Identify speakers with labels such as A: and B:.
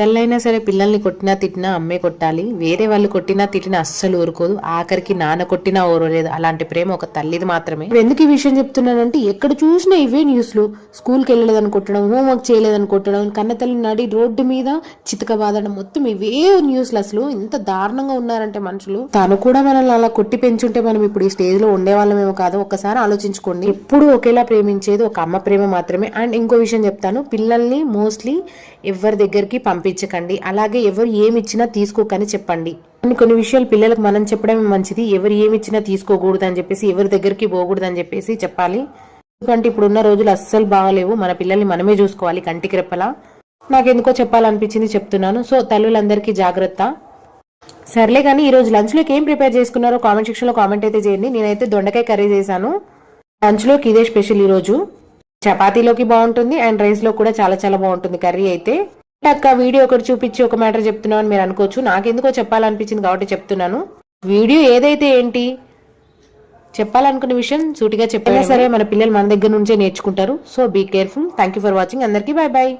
A: తల్లైనా సరే పిల్లల్ని కొట్టినా తిట్టినా అమ్మే కొట్టాలి. వేరే వాళ్ళు కొట్టినా తిట్టినా అస్సలు ఊరుకోదు. ఆఖరికి నాన్న కొట్టినా ఊరలేదు. అలాంటి ప్రేమ ఒక తల్లిది మాత్రమే. ఎందుకు ఈ విషయం చెప్తున్నానంటే ఎక్కడ చూసినా ఇవే న్యూస్లు. స్కూల్కి వెళ్ళలేదని కొట్టడం హోంవర్క్ చేయలేదని కొట్టడం కన్న తల్లి నడి రోడ్డు మీద చితక బాదడం మొత్తం ఇవే న్యూస్లు అసలు. ఇంత దారుణంగా ఉన్నారంటే మనుషులు. తను కూడా మనల్ని అలా కొట్టి పెంచుంటే మనం ఇప్పుడు ఈ స్టేజ్లో ఉండేవాళ్ళమేమో కాదు. ఒక్కసారి ఆలోచించుకోండి. ఎప్పుడు ఒకేలా ప్రేమించేది ఒక అమ్మ ప్రేమ మాత్రమే. అండ్ ఇంకో విషయం చెప్తాను. పిల్లల్ని మోస్ట్లీ ఎవరి దగ్గరికి పంపించకండి అలాగే ఎవరు ఏమి ఇచ్చినా తీసుకోకని చెప్పండి. కొన్ని కొన్ని విషయాలు పిల్లలకు మనం చెప్పడమే మంచిది. ఎవరు ఏమి ఇచ్చినా తీసుకోకూడదు అని చెప్పేసి ఎవరి దగ్గరికి పోకూడదు అని చెప్పేసి చెప్పాలి. ఎందుకంటే ఇప్పుడున్న రోజులు అస్సలు బాగలేవు. మన పిల్లల్ని మనమే చూసుకోవాలి కంటికి రెప్పలా. నాకెందుకో చెప్పాలనిపించింది చెప్తున్నాను. సో తల్లులందరికీ జాగ్రత్త. సర్లే కానీ ఈ రోజు లంచ్లోకి ఏం ప్రిపేర్ చేసుకున్నారో కామెంట్ సెక్షన్లో కామెంట్ అయితే చేయండి. నేనైతే దొండకాయ కర్రీ చేశాను. లంచ్లోకి ఇదే స్పెషల్ ఈరోజు చపాతీలోకి బాగుంటుంది అండ్ రైస్లో కూడా చాలా చాలా బాగుంటుంది కర్రీ అయితే. అక్క వీడియో ఒకటి చూపించి ఒక మ్యాటర్ చెప్తున్నావు అని మీరు అనుకోవచ్చు. నాకెందుకో చెప్పాలనిపించింది కాబట్టి చెప్తున్నాను. వీడియో ఏదైతే ఏంటి? చెప్పాలనుకున్న విషయం సూటిగా చెప్పైనా సరే మన పిల్లలు మన దగ్గర నుంచే నేర్చుకుంటారు. So be careful thank you for watching అందరికీ బాయ్ బాయ్